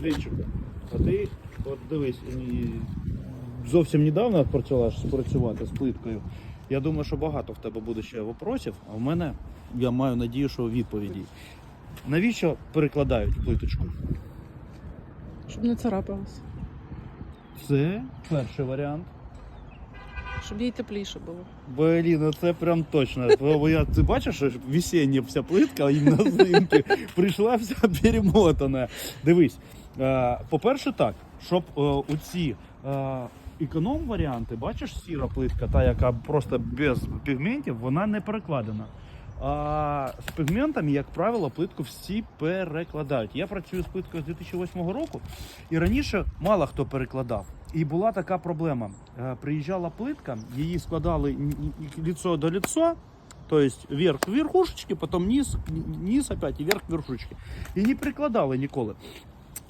Глінчику, а ти от дивись, зовсім недавно почала ж працювати з плиткою. Я думаю, що багато в тебе буде ще вопросів, а в мене я маю надію, що відповіді. Навіщо перекладають плиточку? Щоб не царапалось. Це перший варіант. Щоб їй тепліше було. Блін, ну це прям точно. Бо я, ти бачиш, що весення вся плитка іменно з ринки прийшла вся перемотана. Дивись, по-перше, так, щоб е, оці е, економ варіанти, бачиш, сіра плитка, та яка просто без пігментів, вона не перекладена. А з пігментами, як правило, плитку всі перекладають. Я працюю з плиткою з 2008 року, і раніше мало хто перекладав. І була така проблема. Е, Приїжджала плитка, її складали н- до лица, то есть вверх к верхушечке, потом низ, опять і вверх к верхушечке. І не прикладали ніколи.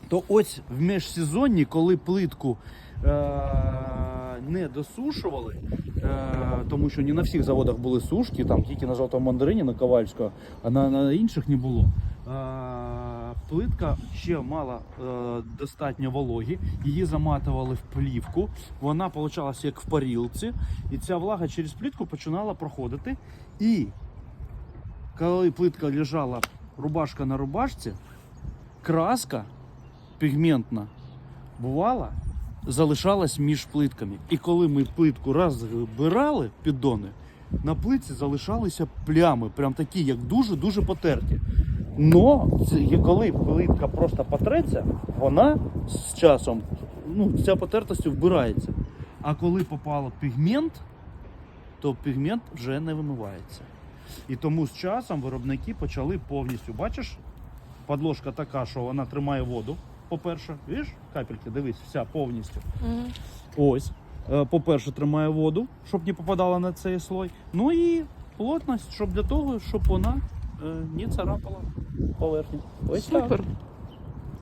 То ось в межсезонні, коли плитку е- не досушували, е- тому що не на всіх заводах були сушки, там тільки на жовтому мандарині, на Ковальського, а на, на інших не було. Е- плитка ще мала е- достатньо вологі, її заматували в плівку, вона получалася як в парілці, і ця влага через плитку починала проходити. І коли плитка лежала рубашка на рубашці, краска пігментна бувала, залишалась між плитками. І коли ми плитку розбирали піддони, на плитці залишалися плями, прям такі, як дуже-дуже потерті. Но коли плитка просто потреться, вона з часом, ну, ця потертость вбирається. А коли попало пігмент, то пігмент вже не вимивається. І тому з часом виробники почали повністю, бачиш, подложка така, що вона тримає воду. По-перше, видиш, капельки, дивись, вся повністю. Угу. Ось. Е, По-перше, тримає воду, щоб не попадала на цей слой. Ну і плотність, щоб для того, щоб вона е, не царапала поверхню. Ось так. Супер.